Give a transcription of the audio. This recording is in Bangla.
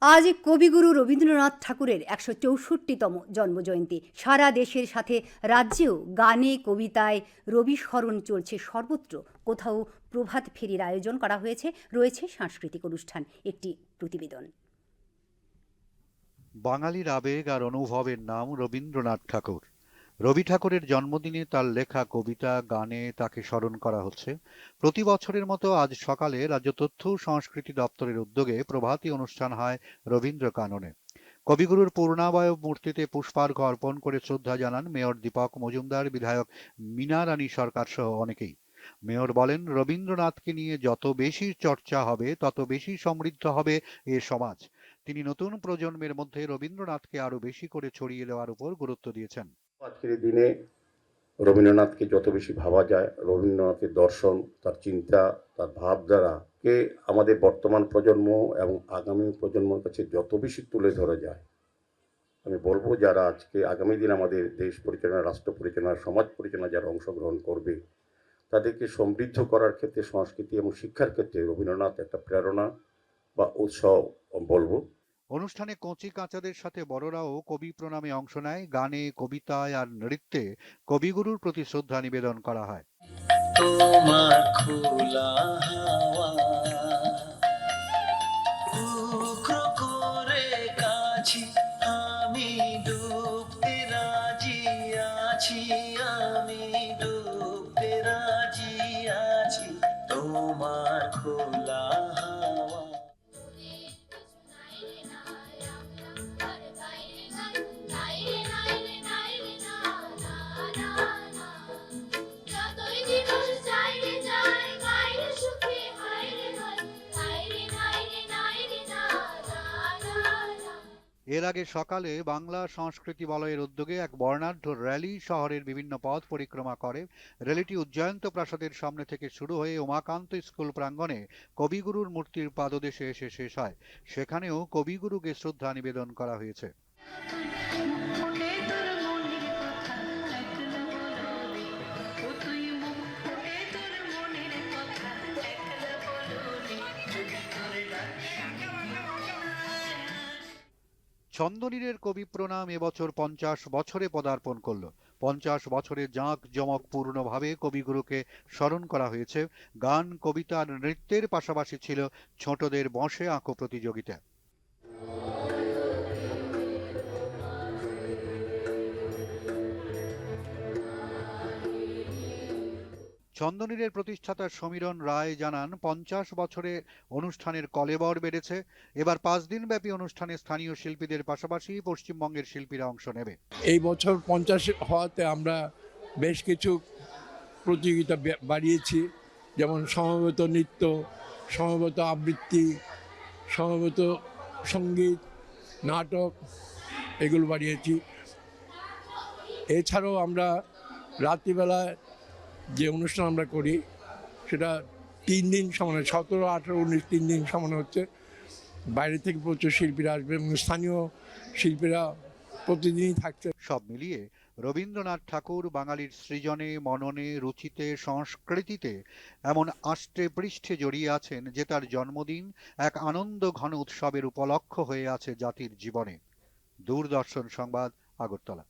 আজ কবিগুরু রবীন্দ্রনাথ ঠাকুরের একশো চৌষট্টিতম জন্মজয়ন্তী। সারা দেশের সাথে রাজ্যেও গানে, কবিতায় রবিস্মরণ চলছে। সর্বত্র কোথাও প্রভাত ফেরির আয়োজন করা হয়েছে, রয়েছে সাংস্কৃতিক অনুষ্ঠান। একটি প্রতিবেদন। বাঙালির আবেগ আর অনুভবের নাম রবীন্দ্রনাথ ঠাকুর। রবি ঠাকুরের জন্মদিনে তার লেখা কবিতা, গানে তাকে স্মরণ করা হচ্ছে। প্রতি বছরের মতো আজ সকালে রাজ্য তথ্য সংস্কৃতি দপ্তরের উদ্যোগে প্রভাতী অনুষ্ঠান হয় রবীন্দ্র কাননে। কবিগুরুর পূর্ণাবয়ব মূর্তিতে পুষ্পার্ঘ অর্পণ করে শ্রদ্ধা জানান মেয়র দীপক মজুমদার, বিধায়ক মীনা রানী সরকার সহ অনেকেই। মেয়র বলেন, রবীন্দ্রনাথকে নিয়ে যত বেশি চর্চা হবে, তত বেশি সমৃদ্ধ হবে এ সমাজ। তিনি নতুন প্রজন্মের মধ্যে রবীন্দ্রনাথকে আরও বেশি করে ছড়িয়ে দেওয়ার উপর গুরুত্ব দিয়েছেন। আজকের দিনে রবীন্দ্রনাথকে যত বেশি ভাবা যায়, রবীন্দ্রনাথের দর্শন, তার চিন্তা, তার ভাবধারাকে আমাদের বর্তমান প্রজন্ম এবং আগামী প্রজন্মের কাছে যত বেশি তুলে ধরা যায়। আমি বলব, যারা আজকে আগামী দিন আমাদের দেশ পরিচালনা, রাষ্ট্র পরিচালনা, সমাজ পরিচালনা যারা অংশগ্রহণ করবে, তাদেরকে সমৃদ্ধ করার ক্ষেত্রে সংস্কৃতি এবং শিক্ষার ক্ষেত্রে রবীন্দ্রনাথ একটা প্রেরণা বা উৎসাহ বলব। অনুষ্ঠানে কচি কাঁচাদের সাথে বড়রাও কবি প্রণামে অংশ নেয়। গানে, কবিতায় আর নৃত্যে কবিগুরুর প্রতি শ্রদ্ধা নিবেদন করা হয়। এর আগে সকালে বাংলা সংস্কৃতি বলয়ের উদ্যোগে এক বর্ণাঢ্য র্যালি শহরের বিভিন্ন পথ পরিক্রমা করে। র্যালিটি উজ্জয়ন্ত প্রাসাদের সামনে থেকে শুরু হয়ে উমাকান্ত স্কুল প্রাঙ্গণে কবিগুরুর মূর্তির পাদদেশে এসে শেষ হয়। সেখানেও কবিগুরুকে শ্রদ্ধা নিবেদন করা হয়েছে। ছন্দনীরের কবি প্রণাম এবছর পঞ্চাশ বছরে পদার্পণ করল। পঞ্চাশ বছরে জাঁক জমক পূর্ণভাবে কবিগুরুকে স্মরণ করা হয়েছে। গান, কবিতা আর নৃত্যের পাশাপাশি ছিল ছোটদের বসে আঁকো প্রতিযোগিতা। ছন্দনীরের প্রতিষ্ঠাতা সমীরণ রায় জানান, পঞ্চাশ বছরে অনুষ্ঠানের কলেবর বেড়েছে। এবার পাঁচ দিনব্যাপী অনুষ্ঠানে স্থানীয় শিল্পীদের পাশাপাশি পশ্চিমবঙ্গের শিল্পীরা অংশ নেবে। এই বছর পঞ্চাশ হওয়াতে আমরা বেশ কিছু প্রতিযোগিতা বাড়িয়েছি। যেমন সমবেত নৃত্য, সমবেত আবৃত্তি, সমবেত সংগীত, নাটক, এগুলো বাড়িয়েছি। এছাড়াও আমরা রাত্রিবেলায় যে অনুষ্ঠান আমরা করি, সেটা তিন দিন সমানে, সতেরো, আঠেরো, উনিশ, তিন দিন সমানে হচ্ছে। বাইরে থেকে প্রচুর শিল্পীরা আসবে এবং স্থানীয় শিল্পীরা প্রতিদিনই থাকছে। সব মিলিয়ে রবীন্দ্রনাথ ঠাকুর বাঙালির সৃজনে, মননে, রুচিতে, সংস্কৃতিতে এমন আষ্টে পৃষ্ঠে জড়িয়ে আছেন যে তার জন্মদিন এক আনন্দ ঘন উৎসবের উপলক্ষ হয়ে আছে জাতির জীবনে। দূরদর্শন সংবাদ আগরতলা।